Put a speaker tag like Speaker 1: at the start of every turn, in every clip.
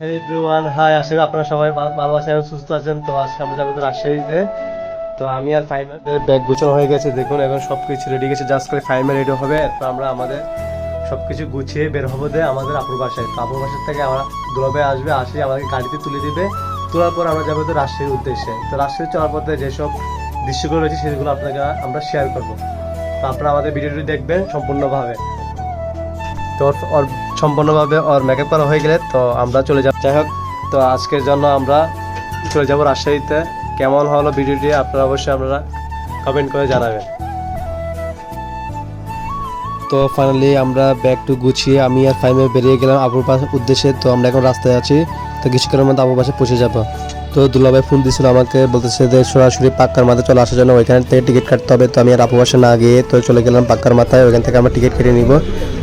Speaker 1: Everyone high আশা করি আপনারা সবাই ভালো আছেন সুস্থ আছেন। তো আজকে আমরা যাব তো রাজশাহীতে। তো আমি আর ফাইমের ব্যাগ গুছানো হয়ে গেছে, দেখুন, এখন সব কিছু রেডি গেছে। জাস্ট করে ফাইমে রেডি হবে, তো আমরা আমাদের সব কিছু গুছিয়ে বের হব দে আমাদের আপুর বাসায়। তো আপুর বাসার থেকে আমরা দুলাভাই আসবে, আসে আমাদেরকে গাড়িতে তুলে দিবে। তোলার পর আমরা যাব তো রাজশাহীর উদ্দেশ্যে। তো রাজশাহী চলার পথে যেসব দৃশ্যগুলো রয়েছে, সেগুলো আপনাকে আমরা শেয়ার করব। তো আপনারা আমাদের ভিডিওটি দেখবেন সম্পূর্ণভাবে। তো সম্পূর্ণভাবে ওর মেকআপ করা হয়ে গেলে তো আমরা চলে যাব। যাই হোক, তো আজকের জন্য আমরা চলে যাব রাজশাহীতে। কেমন হলো ভিডিওটি আপনারা অবশ্যই আপনারা কমেন্ট করে জানাবেন। তো ফাইনালি আমরা ব্যাগ টু গুছিয়ে আমি আর ফাইমে বেরিয়ে গেলাম আপুর পাশের উদ্দেশ্যে। তো আমরা এখন রাস্তায় আছি। তো কিছুক্ষণের মধ্যে আপুর পাশে পৌঁছে যাব। তো দুলাভাই ফোন দিয়েছিল আমাকে, বলতেছে যে সরাসরি পাক্কার মাথায় চলে আসার জন্য ওইখান থেকে টিকিট কাটতে হবে। তো আমি আর আপু বাসা না গিয়ে তো চলে গেলাম পাক্কার মাথায়, ওইখান থেকে আমরা টিকিট কেটে নিব।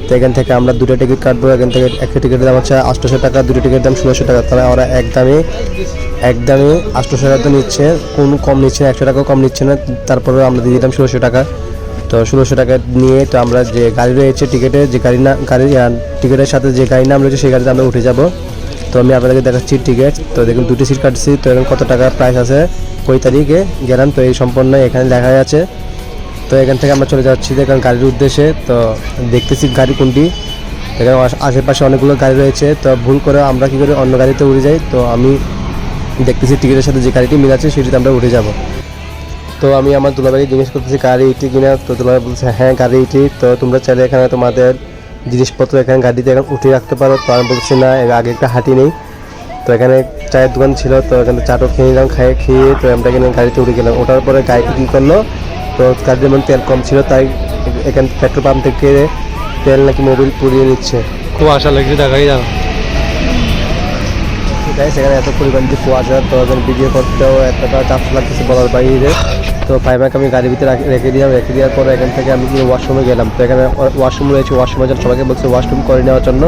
Speaker 1: তো এখান থেকে আমরা দুটো টিকিট কাটবো। এখান থেকে একটা টিকিটের দাম হচ্ছে আটশোশো টাকা, দুটো টিকিটের দাম ষোলোশো টাকা। তাহলে ওরা একদমই একদমই আটশোশো টাকা তো নিচ্ছে, কোন কম নিচ্ছে না, একশো টাকাও কম নিচ্ছে না তারপরে আমরা দিয়ে দিলাম ষোলোশো টাকা। তো ষোলোশো টাকা নিয়ে তো আমরা যে গাড়ি রয়েছে টিকিটে যে গাড়ি না, গাড়ি টিকিটের সাথে যে গাড়ি নাম রয়েছে সেই গাড়িতে আমরা উঠে যাব। তো আমি আপনাদেরকে দেখাচ্ছি টিকিট তো দেখুন, দুটি সিট কাটছি। তো এখন কত টাকা প্রাইস আছে? কই তারিখে গেলাম। তো এই সম্পূর্ণ এখানে লেখা আছে। তো এখান থেকে আমরা চলে যাচ্ছি দেখুন গাড়ির উদ্দেশ্যে, তো দেখতেছি গাড়ি কোনটি। এখানে আশেপাশে অনেকগুলো গাড়ি রয়েছে, তো ভুল করে আমরা কি করে অন্য গাড়িতে উঠে যাই, তো আমি দেখতেছি টিকিটের সাথে যে গাড়িটি মিল আছে সেটিতে আমরা উঠে যাব। তো আমি আমার দুলাভাইকে জিজ্ঞেস করতেছি, গাড়ি ইটি কিনা? তো দুলাভাই বলছে হ্যাঁ গাড়ি ইটি তো তোমরা চাইলে এখানে তোমাদের জিনিসপত্র এখানে গাড়িতে এখন উঠে রাখতে পারো। তো আমি বলছি, না আগে একটা হাঁটি নেই। তো এখানে চায়ের দোকান ছিল তো এখানে চাটও খেয়ে নিলাম খাইয়ে খেয়ে তো আমরা এখানে গাড়িতে উঠে গেলাম। ওঠার পরে গাড়িটি কী করল? তো গাড়ির মধ্যে তেল কম ছিল তাই এখান পেট্রোল পাম্প থেকে তেল নাকি মোবিল পুড়িয়ে নিচ্ছে। খুব আশা লাগছে দেখাই যাও তাই সেখানে এত পরিমাণ যে কুয়াশা তো এখানে ভিডিও করতেও এতটা চাপ লাগতেছে বলার বাইরে। তো ফাইভাকে আমি গাড়ির ভিতরে রাখে- রেখে দিলাম রেখে দেওয়ার পরে এখান থেকে আমি ওয়াশরুমে গেলাম। তো এখানে ওয়াশরুম রয়েছে ওয়াশরুমের জন্য সবাইকে বলছে ওয়াশরুম করে নেওয়ার জন্য।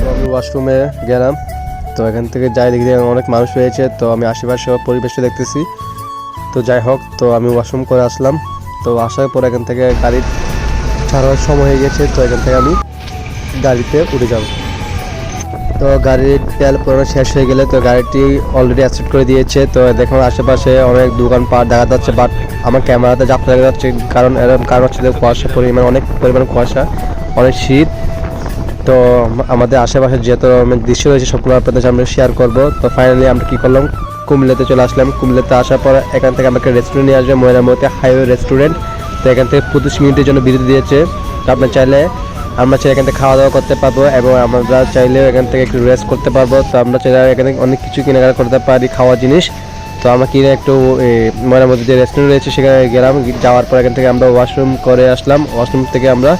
Speaker 1: তো আমি ওয়াশরুমে গেলাম। তো এখান থেকে যাই, দেখি অনেক মানুষ রয়েছে, তো আমি আশেপাশে পরিবেশটা দেখতেছি। তো যাই হোক, তো আমি ওয়াশরুম করে আসলাম। তো আসার পর এখান থেকে গাড়ি ছাড়ার সময় হয়ে গেছে, তো এখান থেকে আমি গাড়িতে উঠে যাব। তো গাড়ির তেল পুরোনো শেষ হয়ে গেলে, তো গাড়িটি অলরেডি অ্যাকসেপ্ট করে দিয়েছে। তো দেখুন, আশেপাশে অনেক দোকানপাট দেখা যাচ্ছে বাট আমার ক্যামেরাতে যাত্রা দেখা যাচ্ছে, কারণ এরকম কারণ হচ্ছে কুয়াশা, পরিমাণ, অনেক পরিমাণ কুয়াশা, অনেক শীত। তো আমাদের আশেপাশে যত দৃশ্য রয়েছে সবগুলো আপনাদের সামনে শেয়ার করব। তো ফাইনালি আমরা কী করলাম? কুমিল্লাতে চলে আসলাম। কুমিল্লাতে আসার পর এখান থেকে আমাকে রেস্টুরেন্ট নিয়ে আসবে ময়নামতি হাইওয়ে রেস্টুরেন্ট তো এখান থেকে পঁচিশ মিনিটের জন্য বিরতি দিয়েছে। তো আপনার চাইলে, আমরা চাইলে এখান থেকে খাওয়া দাওয়া করতে পারব এবং আমরা চাইলে এখান থেকে একটু রেস্ট করতে পারব। তো আমরা চাইলে এখানে অনেক কিছু কেনাকাটা করতে পারি খাওয়া জিনিস। তো আমরা কিনে একটু ময়নামতি যে রেস্টুরেন্ট রয়েছে সেখানে গেলাম। যাওয়ার পর এখান থেকে আমরা ওয়াশরুম করে আসলাম। ওয়াশরুম থেকে আমরা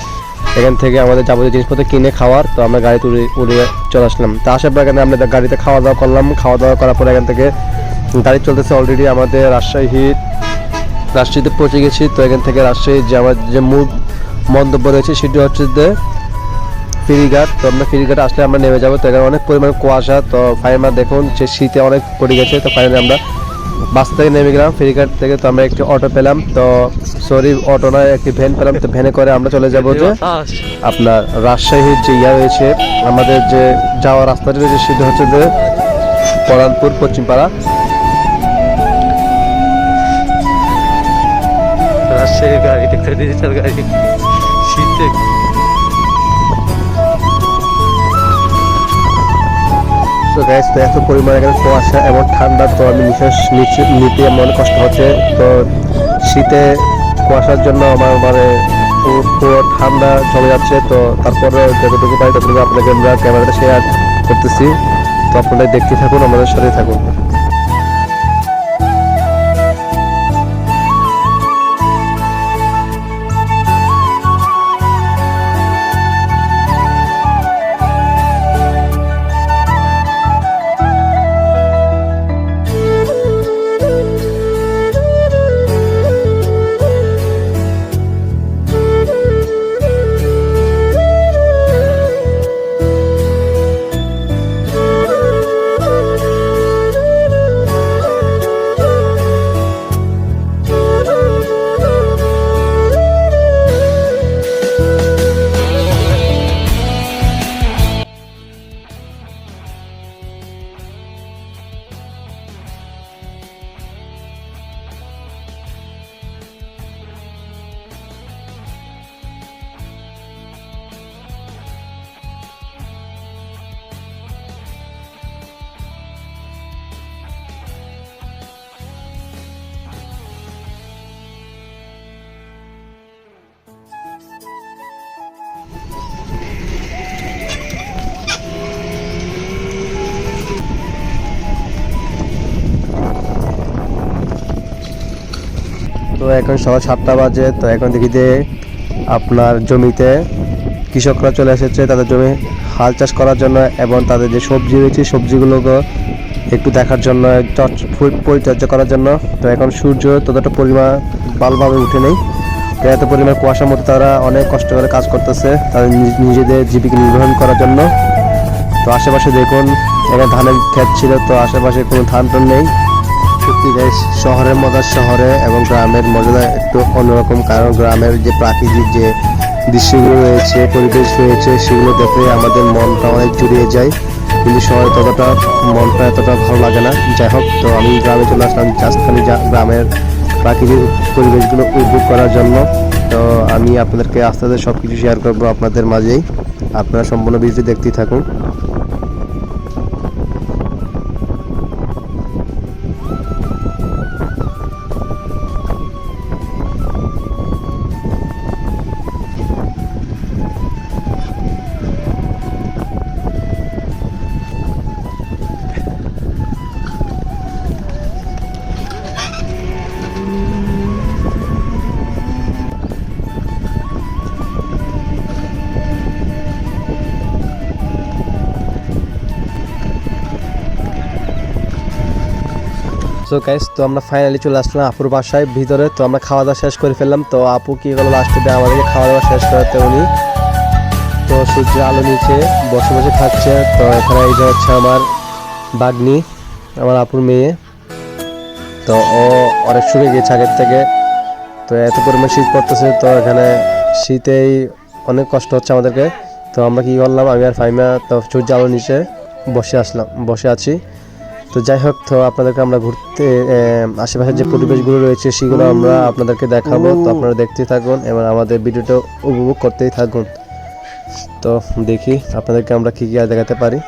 Speaker 1: এখান থেকে আমাদের যাবতীয় জিনিসপত্র কিনে খাওয়ার, তো আমরা গাড়িতে উড়ে উড়ে চলে আসলাম। তো আসার পর এখানে আমরা গাড়িতে খাওয়া দাওয়া করলাম। খাওয়া দাওয়া করার পর এখান থেকে গাড়ি চলতেছে অলরেডি আমাদের রাজশাহী রাজশাহীতে পৌঁছে গেছি, তো এখান থেকে রাজশাহীর যে আমার যে মূল মন্তব্য রয়েছে সেটি হচ্ছে যে ফেরিঘাট, তো আমরা ফেরিঘাট আসলে আমরা নেমে যাব। তো এখানে অনেক পরিমাণ কুয়াশা, তো ফাইনাল দেখুন যে শীতে অনেক পড়ে গেছে, তো ফাইনালি আমরা বাস থেকে নেমে গেলাম ফেরিঘাট থেকে তো আমরা একটি অটো পেলাম। তো সরি অটো নয়, একটি ভ্যান পেলাম। তো ভ্যানে করে আমরা চলে যাব যে আপনার রাজশাহীর যে ইয়া রয়েছে, আমাদের যে যাওয়ার রাস্তাটি রয়েছে সেটা হচ্ছে যে পরানপুর পশ্চিমপাড়া। রাজশাহীর গাড়ি একটা ডিজিটাল গাড়ি, শীতে তো গ্যাস তো এত পরিমাণে এখানে কুয়াশা এবং ঠান্ডা, তো আমি নিঃশ্বাস নিতে অনেক কষ্ট হচ্ছে। তো শীতে কুয়াশার জন্য আমার মানে পুরো- পুরো ঠান্ডা চলে যাচ্ছে, তো তারপরে যতটুকু পাই ততটুকু আপনাকে আমরা ক্যামেরাটা শেয়ার করতেছি। তো আপনারা দেখতে থাকুন, আমাদের সাথে থাকুন। তো এখন সকাল সাতটা বাজে, তো এখন দেখি যে আপনার জমিতে কৃষকরা চলে এসেছে তাদের জমি হাল চাষ করার জন্য এবং তাদের যে সবজি রয়েছে, সবজিগুলোকে একটু দেখার জন্য পরিচর্যা করার জন্য। তো এখন সূর্য ততটা পরিমাণ ভালোভাবে উঠে নেই। তো এত পরিমাণ কুয়াশার মধ্যে তারা অনেক কষ্ট করে কাজ করতেছে তাদের নিজ- নিজেদের জীবিকা নির্বাহন করার জন্য। তো আশেপাশে দেখুন, এখানে ধানের ক্ষেত ছিল, তো আশেপাশে কোনো ধান টান নেই। সত্যি guys, শহরের মজা শহরে এবং গ্রামের মজা একটু অন্যরকম কারণ গ্রামের যে প্রাকৃতিক যে দৃশ্যগুলো রয়েছে পরিবেশ রয়েছে সেগুলো দেখে আমাদের মনটা অনেক জুড়িয়ে যায়। কিন্তু শহরে ততটা মনটা এতটা ভালো লাগে না। যাই হোক তো আমি গ্রামে চলে আসলাম জাস্ট যা- গ্রামের প্রাকৃতিক পরিবেশগুলো উপভোগ করার জন্য। তো আমি আপনাদেরকে আস্তে আস্তে সব কিছু শেয়ার করব আপনাদের মাঝেই। আপনারা সম্পূর্ণ ভিডিওটি দেখতেই থাকুন। সো গাইস তো আমরা ফাইনালি চলে আসলাম আপুর বাসায়। ভিতরে তো আমরা খাওয়া দাওয়া শেষ করে ফেললাম। তো আপু কি করল লাস্টে আমাদেরকে খাওয়া দাওয়া শেষ করাতে উনি। তো সূর্যের আলো নিচে বসে বসে খাচ্ছে। তো এখানে এই যে হচ্ছে আমার বাগনি, আমার আপুর মেয়ে। তো ও অনেক শুকে গেছে আগের থেকে। তো এত পরিমাণ শীত পড়তেছে, তো এখানে শীতেই অনেক কষ্ট হচ্ছে আমাদেরকে। তো আমরা কি করলাম, আমি আর ফাইমা তো সূর্য আলো নিচে বসে আসলাম, বসে আছি। তো যাই হোক, তো আপনাদেরকে আমরা ঘুরতে আশেপাশের যে পরিবেশগুলো রয়েছে, সেগুলো আমরা আপনাদেরকে দেখাবো। তো আপনারা দেখতেই থাকুন এবং আমাদের ভিডিওটা উপভোগ করতেই থাকুন। তো দেখি আপনাদেরকে আমরা কী কী দেখাতে পারি।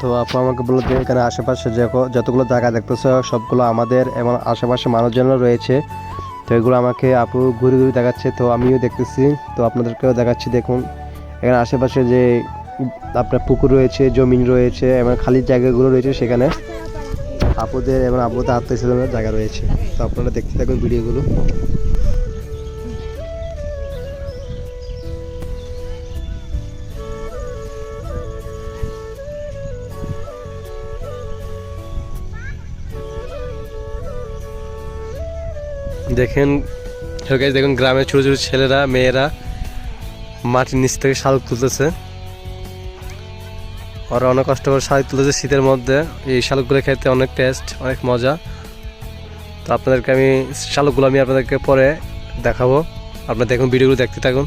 Speaker 1: তো আপু আমাকে বলল যে এখানে আশেপাশে যতগুলো জায়গা দেখতেছে, সবগুলো আমাদের এবং আশেপাশে মানুষজনও রয়েছে। তো এগুলো আমাকে আপু ঘুরে ঘুরে দেখাচ্ছে, তো আমিও দেখতেছি। তো আপনাদেরকেও দেখাচ্ছি, দেখুন। এখানে আশেপাশে যে আপনার পুকুর রয়েছে, জমিন রয়েছে, এবং খালি জায়গাগুলো রয়েছে সেখানে। আপুদের এবং আপুদের আত্মীয় জায়গা রয়েছে। তো আপনারা দেখতে থাকুন ভিডিওগুলো। দেখেন গাইজ দেখুন, গ্রামের ছোটো ছোটো ছেলেরা, মেয়েরা মাটির নিচ থেকে শালুক তুলতেছে। ওরা অনেক কষ্ট করে শালুক তুলতেছে শীতের মধ্যে। এই শালুকগুলো খেতে অনেক টেস্ট অনেক মজা। তো আপনাদেরকে আমি শালুকগুলো আমি আপনাদেরকে পরে দেখাবো। আপনারা দেখুন, ভিডিওগুলো দেখতে থাকুন।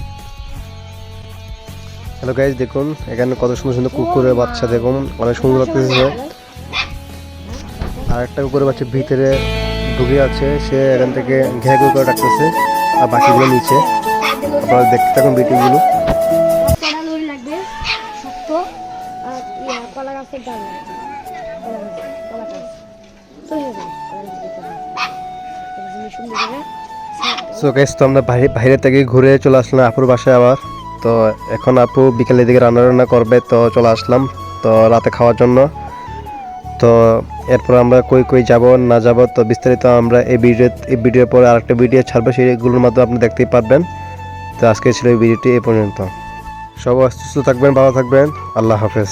Speaker 1: হ্যালো গাইজ দেখুন, এখানে কত সুন্দর সুন্দর কুকুরের বাচ্চা, দেখুন, অনেক সুন্দর লাগতেছে। আর একটা কুকুরের বাচ্চা ভিতরে ঢুকে আছে, সে এখান থেকে ঘেঁ ঘুরে করে ডাকতেছে, আর বাকিগুলো নিচে। আপনারা দেখতে থাকুন ভিডিওগুলো সো গাইস তো আমরা বাইরে বাইরে থেকে ঘুরে চলে আসলাম আপুর বাসায় আবার। তো এখন আপু বিকেলের দিকে রান্না রান্না করবে, তো চলে আসলাম, তো রাতে খাওয়ার জন্য। তো এরপর আমরা কই কই যাব, না যাব, তো বিস্তারিত আমরা এই ভিডিও, এই ভিডিওর পরে আরেকটা ভিডিও ছাড়বো, সেইগুলোর মাধ্যমে আপনি দেখতেই পারবেন। তো আজকে ছিল এই ভিডিওটি এ পর্যন্ত। সব সুস্থ থাকবেন, ভালো থাকবেন। আল্লাহ হাফেজ।